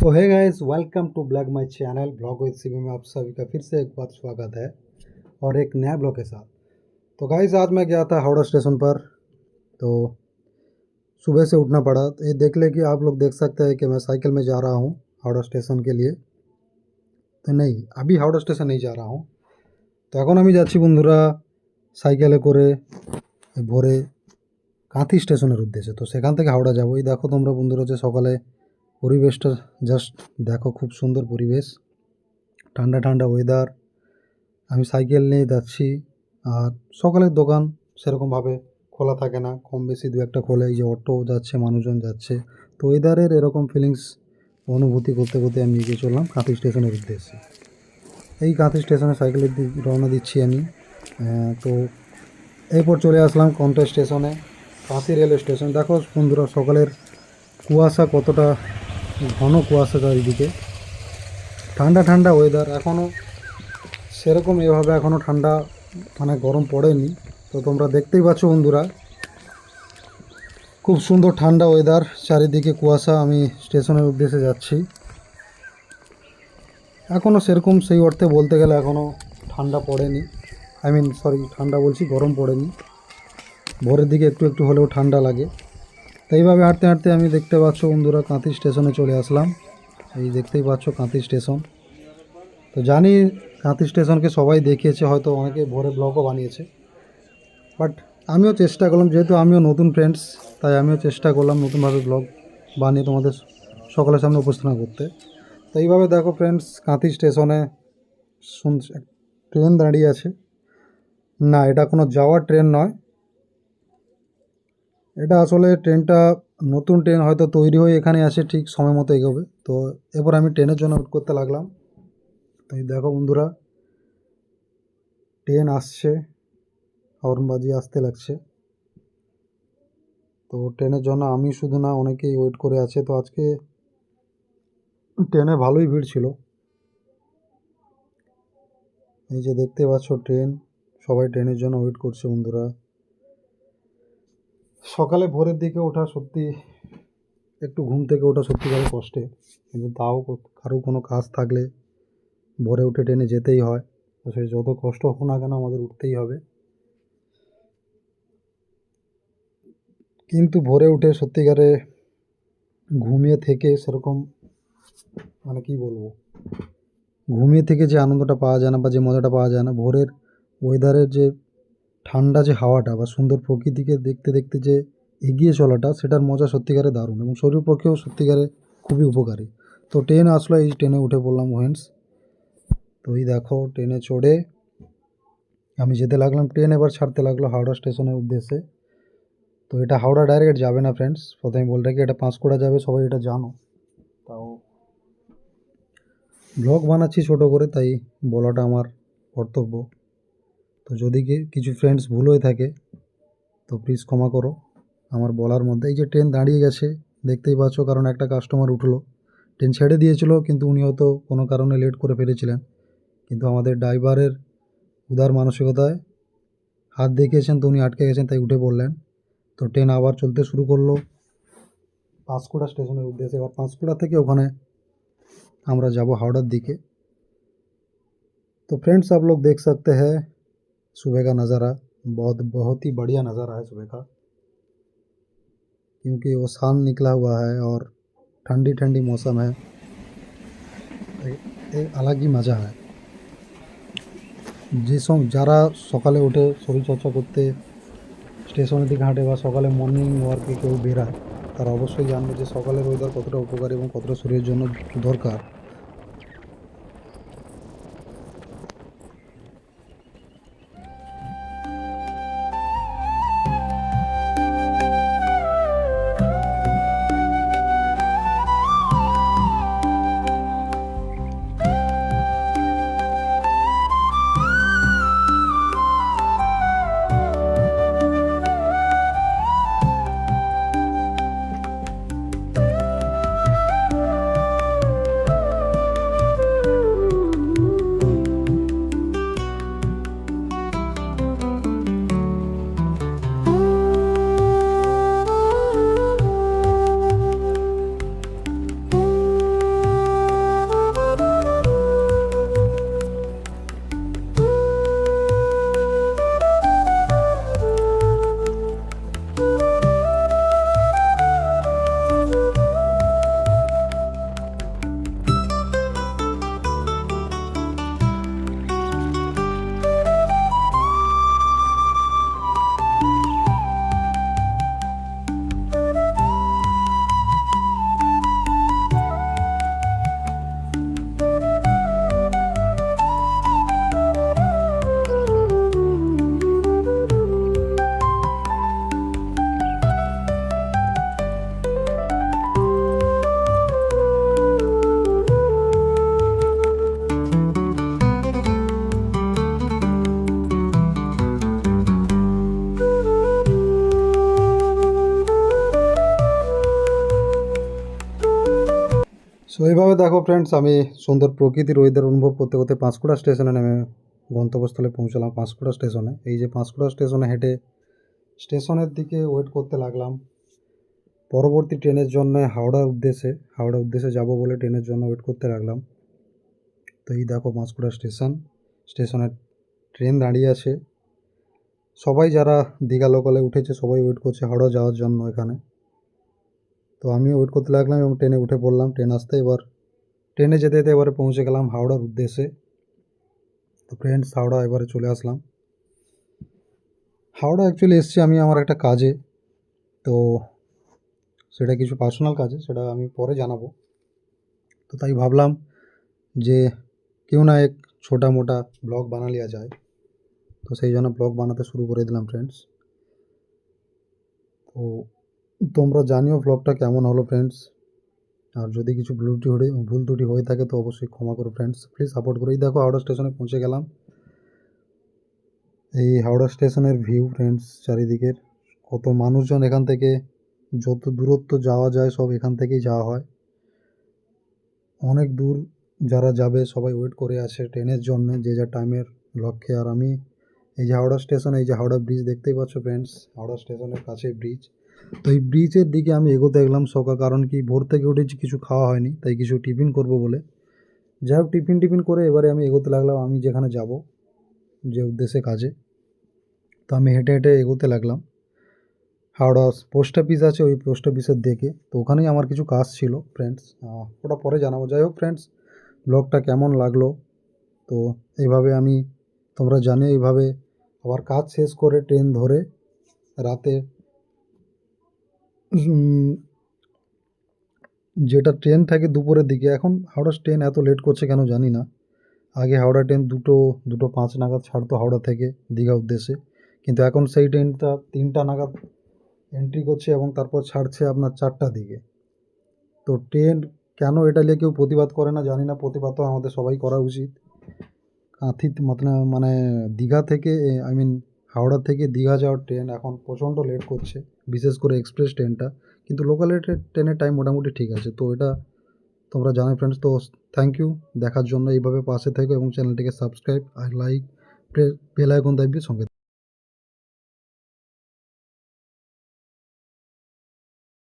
so hi guys welcome to blog my channel blog with C B आप सभी का फिर से एक बार स्वागत है और एक नया ब्लॉग के साथ तो गाइस आज मैं गया था हावड़ा स्टेशन पर तो सुबह से उठना पड़ा तो ये देख ले कि आप लोग देख सकते हैं कि मैं साइकिल में जा रहा हूँ हावड़ा स्टेशन के लिए তো নেই আমি হাওড়া স্টেশনেই যা রাহা হুঁ তো এখন আমি যাচ্ছি বন্ধুরা সাইকেলে করে ভোরে কাঁথি স্টেশনের উদ্দেশ্যে তো সেখান থেকে হাওড়া যাবো এই দেখো তোমরা বন্ধুরা যে সকালে পরিবেশটা জাস্ট দেখো খুব সুন্দর পরিবেশ। ঠান্ডা ঠান্ডা ওয়েদার আমি সাইকেল নিয়ে যাচ্ছি, আর সকালের দোকান সেরকমভাবে খোলা থাকে না, কম বেশি দু একটা খোলে, এই যে অটো যাচ্ছে, মানুষজন যাচ্ছে। তো ওয়েদারের এরকম ফিলিংস অনুভূতি করতে করতে আমি এগিয়ে চললাম কাঁথি স্টেশনের উদ্দেশ্যে। এই কাঁথি স্টেশনে সাইকেলের দিক রওনা দিচ্ছি আমি। তো এরপর চলে আসলাম কন্টা স্টেশনে, কাঁথি রেল স্টেশন দেখো বন্ধুরা, সকালের কুয়াশা কতটা ঘন কুয়াশা চারিদিকে ঠান্ডা ঠান্ডা ওয়েদার এখনও সেরকম এভাবে এখনও ঠান্ডা মানে গরম পড়েনি। তো তোমরা দেখতেই পাচ্ছ বন্ধুরা, খুব সুন্দর ঠান্ডা ওয়েদার চারিদিকে কুয়াশা, আমি স্টেশনের উদ্দেশ্যে যাচ্ছি। এখনও সেরকম সেই অর্থে বলতে গেলে এখনও ঠান্ডা পড়েনি। আই মিন সরি ঠান্ডা বলছি, গরম পড়েনি। ভোরের দিকে একটু একটু হলেও ঠান্ডা লাগে। তো এইভাবে হাঁটতে হাঁটতে আমি দেখতে পাচ্ছ বন্ধুরা কাঁথি স্টেশনে চলে আসলাম। এই দেখতেই পাচ্ছ কাঁথি স্টেশন। তো জানি কাঁথি স্টেশনকে সবাই দেখিয়েছে, হয়তো অনেকে ভোরে ব্লগও বানিয়েছে। বাট আমিও চেষ্টা করলাম, যেহেতু আমিও নতুন ফ্রেন্ডস তাই আমিও চেষ্টা করলাম নতুনভাবে ব্লগ বানিয়ে তোমাদের সকলের সামনে উপস্থাপনা করতে। তো এইভাবে দেখো ফ্রেন্ডস কাঁথি স্টেশনে শুন ট্রেন দাঁড়িয়ে আছে। না, এটা কোনো যাওয়ার ট্রেন নয়। এটা আসলে ট্রেনটা নতুন ট্রেন হয়তো তৈরি হয়ে এখানে আসে ঠিক সময় মতো এগোবে। তো এরপর আমি ট্রেনের জন্য ওয়েট করতে লাগলাম। তো দেখো বন্ধুরা ট্রেন আসছে হর্ন বাজিয়ে আসতে লাগছে। তো ট্রেনের জন্য আমি শুধু না, অনেকেই ওয়েট করে আছে। তো আজকে ট্রেনে ভালোই ভিড় ছিল। এই যে দেখতে পাচ্ছ ট্রেন সবাই ট্রেনের জন্য ওয়েট করছে বন্ধুরা। সকালে ভোরের দিকে ওঠা সত্যি, একটু ঘুম থেকে ওঠা সত্যিকারের কষ্টে, কিন্তু তাও কারও কোনো কাজ থাকলে ভোরে উঠে ট্রেনে যেতেই হয়। তো সে যত কষ্ট হোক না কেন আমাদের উঠতেই হবে। কিন্তু ভোরে উঠে সত্যিকারে ঘুমিয়ে থেকে সেরকম মানে কি বলব, ঘুমিয়ে থেকে যে আনন্দটা পাওয়া যায় না বা যে মজাটা পাওয়া যায় না, ভোরের ওয়েদারের যে ঠান্ডা যে হাওয়াটা বা সুন্দর প্রকৃতিকে দেখতে দেখতে যে এগিয়ে চলাটা, সেটার মজা সত্যিকারে দারুণ এবং শরীর পক্ষেও সত্যিকারে খুবই উপকারী। তো ট্রেন আসলো, এই ট্রেনে উঠে পড়লাম ওহেন্স তো এই দেখো ট্রেনে চড়ে আমি যেতে লাগলাম ট্রেন এবার ছাড়তে লাগল হাওড়া স্টেশনের উদ্দেশ্যে। তো এটা হাওড়া ডাইরেক্ট যাবে না ফ্রেন্ডস প্রথমে বলে রাখি এটা পাঁশকুড়া যাবে, সবাই এটা জানো। তাও ব্লগ বানাচ্ছি ছোটো করে, তাই বলাটা আমার কর্তব্য। তো যদি কি- কিছু ফ্রেন্ডস ভুল হয়ে থাকে তো প্লিজ ক্ষমা করো আমার বলার মধ্যে এই যে ট্রেন দাঁড়িয়ে গেছে দেখতেই পাচ্ছ কারণ একটা কাস্টমার উঠলো ট্রেন ছেড়ে দিয়েছিল কিন্তু উনি হয়তো কোনো কারণে লেট করে ফেলেছিলেন কিন্তু আমাদের ড্রাইভারের উদার মানসিকতায় হাত দেখিয়েছেন তো উনি আটকে গেছেন তাই উঠে পড়লেন তো ট্রেন আবার চলতে শুরু করলো পাঁশকুড়া স্টেশনের উদ্দেশ্যে এবার পাঁশকুড়া থেকে ওখানে আমরা যাব हावड़ा दिखे तो फ्रेंड्स आप लोग देख सकते हैं सुबह का नज़ारा बहुत बहुत ही बढ़िया नज़ारा है सुबह का क्योंकि वो शाम निकला हुआ है और ठंडी ठंडी मौसम है एक- एक अलग ही मज़ा है যেসব যারা সকালে উঠে শরীরচর্চা করতে স্টেশনের দিকে হাঁটে বা সকালে মর্নিং ওয়ার্কে কেউ বেরায় তারা অবশ্যই জানবে যে সকালের ওয়েদার কতটা উপকারী এবং কতটা শরীরের জন্য দরকার সো এইভাবে দেখো ফ্রেন্ডস আমি সুন্দর প্রকৃতির ওয়েদার অনুভব করতে করতে পাঁশকুড়া স্টেশনে নেমে গন্তব্যস্থলে পৌঁছলাম পাঁশকুড়া স্টেশনে এই যে পাঁশকুড়া স্টেশনে হেঁটে স্টেশনের দিকে ওয়েট করতে লাগলাম। পরবর্তী ট্রেনের জন্য হাওড়ার উদ্দেশ্যে হাওড়ার উদ্দেশ্যে যাব বলে ট্রেনের জন্য ওয়েট করতে লাগলাম। তো এই দেখো পাঁশকুড়া স্টেশন স্টেশনে ট্রেন দাঁড়িয়ে আছে। সবাই যারা দীঘা লোকালে উঠেছে, সবাই ওয়েট করছে হাওড়া যাওয়ার জন্য এখানে। তো আমিও ওয়েট করতে লাগলাম এবং ট্রেনে উঠে পড়লাম। ট্রেন আসতে এবার ট্রেনে যেতে যেতে এবারে পৌঁছে গেলাম হাওড়ার উদ্দেশ্যে। তো ফ্রেন্ডস হাওড়া এবারে চলে আসলাম। হাওড়া অ্যাকচুয়ালি এসেছি আমি আমার একটা কাজে। তো সেটা কিছু পার্সোনাল কাজে, সেটা আমি পরে জানাব। তো তাই ভাবলাম যে কেউ না এক ছোটা মোটা ব্লগ বানা লিয়া যায়। তো সেই জন্য ব্লগ বানাতে শুরু করে দিলাম ফ্রেন্ডস তো তোমরা জানিও ব্লগটা কেমন হলো ফ্রেন্ডস আর যদি কিছু ভুল ত্রুটি ভুল ত্রুটি হয়ে থাকে তো অবশ্যই ক্ষমা করো ফ্রেন্ডস প্লিজ সাপোর্ট করো। এই দেখো হাওড়া স্টেশনে পৌঁছে গেলাম। এই হাওড়া স্টেশনের ভিউ ফ্রেন্ডস চারিদিকের। কত মানুষজন এখান থেকে, যত দূরত্ব যাওয়া যায় সব এখান থেকেই যাওয়া হয়। অনেক দূর যারা যাবে সবাই ওয়েট করে আছে ট্রেনের জন্য, যে যা টাইমের লক্ষ্যে। আর আমি এই যে হাওড়া স্টেশন এই যে হাওড়া ব্রিজ দেখতেই পাচ্ছ ফ্রেন্ডস হাওড়া স্টেশনের কাছে ব্রিজ তো এই ব্রিজের দিকে আমি এগোতে গেলাম সকাল কারণ কি ভোর থেকে উঠেছি, কিছু খাওয়া হয়নি, তাই কিছু টিফিন করব বলে। যাই হোক, টিফিন টিফিন করে এবারে আমি এগোতে লাগলাম, আমি যেখানে যাব, যে উদ্দেশ্যে কাজে। তো আমি হেঁটে হেঁটে এগোতে লাগলাম। হাওড়া পোস্ট অফিস আছে, ওই পোস্ট অফিসের দিকে। তো ওখানেই আমার কিছু কাজ ছিল ফ্রেন্ডস ওটা পরে জানাব। যাই হোক ফ্রেন্ডস ব্লগটা কেমন লাগল? তো এইভাবে আমি, তোমরা জানো এইভাবে। আবার কাজ শেষ করে ট্রেন ধরে রাতে যেটা ট্রেন থাকে দুপুরের দিকে, এখন হাওড়া ট্রেন এত লেট করছে কেন জানি না। আগে হাওড়া ট্রেন দুটো দুটো পাঁচ নাগাদ ছাড়তো হাওড়া থেকে দীঘা উদ্দেশ্যে। কিন্তু এখন সেই ট্রেনটা তিনটা নাগাদ এন্ট্রি করছে এবং তারপর ছাড়ছে আপনার চারটা দিকে। তো ট্রেন কেন এটা নিয়ে কেউ প্রতিবাদ করে না জানি না, প্রতিবাদ তো আমাদের সবাই করা উচিত। কাঁথিত মানে মানে দীঘা থেকে আই মিন হাওড়া থেকে দীঘা যাওয়ার ট্রেন এখন প্রচণ্ড লেট করছে, বিশেষ করে এক্সপ্রেস ট্রেনটা কিন্তু লোকাল ট্রেনের টাইম মোটামুটি ঠিক আছে। তো এটা তোমরা জানো ফ্রেন্ডস তো থ্যাংক ইউ দেখার জন্য এইভাবে পাশে থেকো এবং চ্যানেলটিকে সাবস্ক্রাইব আর লাইক বেল আইকন দাবি সঙ্গে